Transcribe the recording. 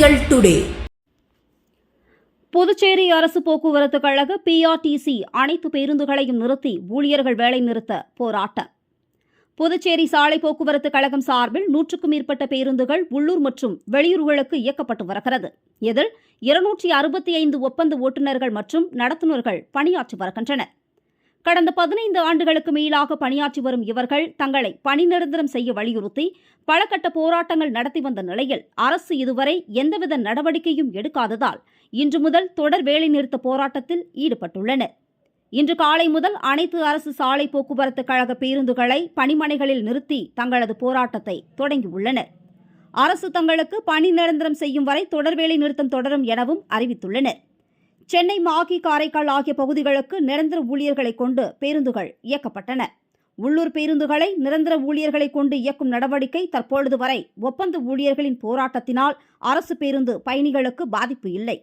Today. Puducherry அரசு போக்குவரத்து கழக பிஆர்டிசி அனைத்து பேருந்துகளையும் நிறுத்தி ஊழியர்கள் வேலை நிறுத்த போராட்டம். புதுச்சேரி சாலை போக்குவரத்து கழகம் சார்பில் நூற்றுக்கும் மேற்பட்ட பேருந்துகள் உள்ளூர் மற்றும் வெளியூர்களுக்கு இயக்கப்பட்டு வருகிறது. இதில் இருநூற்றி அறுபத்தி ஐந்து ஒப்பந்த ஓட்டுநர்கள் மற்றும் நடத்துனர்கள் பணியாற்றி வருகின்றனர். கடந்த பதினைந்து ஆண்டுகளுக்கு மேலாக பணியாற்றி வரும் இவர்கள் தங்களை பணி நிரந்தரம் செய்ய வலியுறுத்தி பல கட்ட போராட்டங்கள் நடத்தி வந்த நிலையில் அரசு இதுவரை எந்தவித நடவடிக்கையும் எடுக்காததால் இன்று முதல் தொடர் வேலைநிறுத்த போராட்டத்தில் ஈடுபட்டுள்ளனர். இன்று காலை முதல் அனைத்து அரசு சாலை போக்குவரத்து கழக பேருந்துகளை பணிமனைகளில் நிறுத்தி தங்களது போராட்டத்தை தொடங்கியுள்ளனர். அரசு தங்களுக்கு பணி நிரந்தரம் செய்யும் வரை தொடர் வேலை நிறுத்தம் தொடரும் எனவும் அறிவித்துள்ளனர். சென்னை மாகி காரைக்கால் ஆகிய பகுதிகளுக்கு நிரந்தர ஊழியர்களை கொண்டு பேருந்துகள் இயக்கப்பட்டன. உள்ளூர் பேருந்துகளை நிரந்தர ஊழியர்களை கொண்டு இயக்கும் நடவடிக்கை தற்பொழுது வரை ஒப்பந்த ஊழியர்களின் போராட்டத்தினால் அரசு பேருந்து பயணிகளுக்கு பாதிப்பு இல்லை.